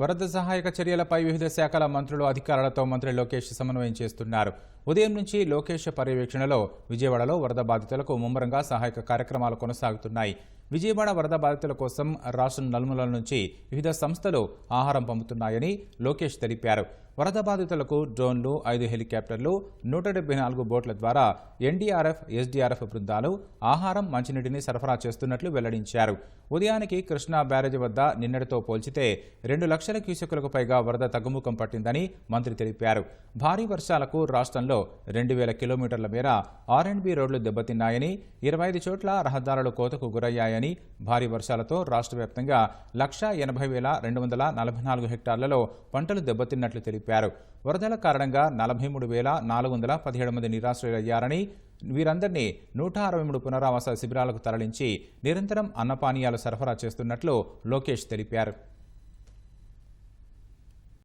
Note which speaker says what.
Speaker 1: వరద సహాయక చర్యలపై వివిధ శాఖల మంత్రులు అధికారులతో మంత్రి లోకేష్ సమన్వయం చేస్తున్నారు. ఉదయం నుంచి లోకేష్ పర్యవేక్షణలో విజయవాడలో వరద బాధితులకు ముమ్మరంగా సహాయక కార్యక్రమాలు కొనసాగుతున్నాయి. విజయవాడ వరద బాధితుల కోసం రాష్ట్రం నలుమూలల నుంచి వివిధ సంస్థలు ఆహారం పంపుతున్నాయని లోకేష్ తెలిపారు. వరద బాధితులకు డ్రోన్లు ఐదు హెలికాప్టర్లు నూట డెబ్బై నాలుగు బోట్ల ద్వారా ఎన్డీఆర్ఎఫ్ ఎస్డీఆర్ఎఫ్ బృందాలు ఆహారం మంచినీటిని సరఫరా చేస్తున్నట్లు వెల్లడించారు. ఉదయానికి కృష్ణా బ్యారేజ్ వద్ద నిన్నటితో పోల్చితే రెండు లక్షల క్యూసెక్కులకు పైగా వరద తగ్గుముఖం పట్టిందని మంత్రి తెలిపారు. భారీ వర్షాలకు రాష్ట్రంలో రెండు వేల కిలోమీటర్ల మేర ఆర్ అండ్ బి రోడ్లు దెబ్బతిన్నాయని ఇరవై ఐదు చోట్ల రహదారులు కోతకు గురయ్యాయని భారీ వర్షాలతో రాష్ట్ర వ్యాప్తంగా లక్ష ఎనభై వేల రెండు వందల నలభై నాలుగు హెక్టార్లలో పంటలు దెబ్బతిన్నట్లు తెలిపారు. వరదల కారణంగా నలభై మూడు వేల నాలుగు వందల పదిహేడు మంది నిరాశ్రయులయ్యారని వీరందరినీ నూట అరవై మూడు పునరావాస శిబిరాలకు తరలించి నిరంతరం అన్నపానీయాలు సరఫరా చేస్తున్నట్లు లోకేష్ తెలిపారు.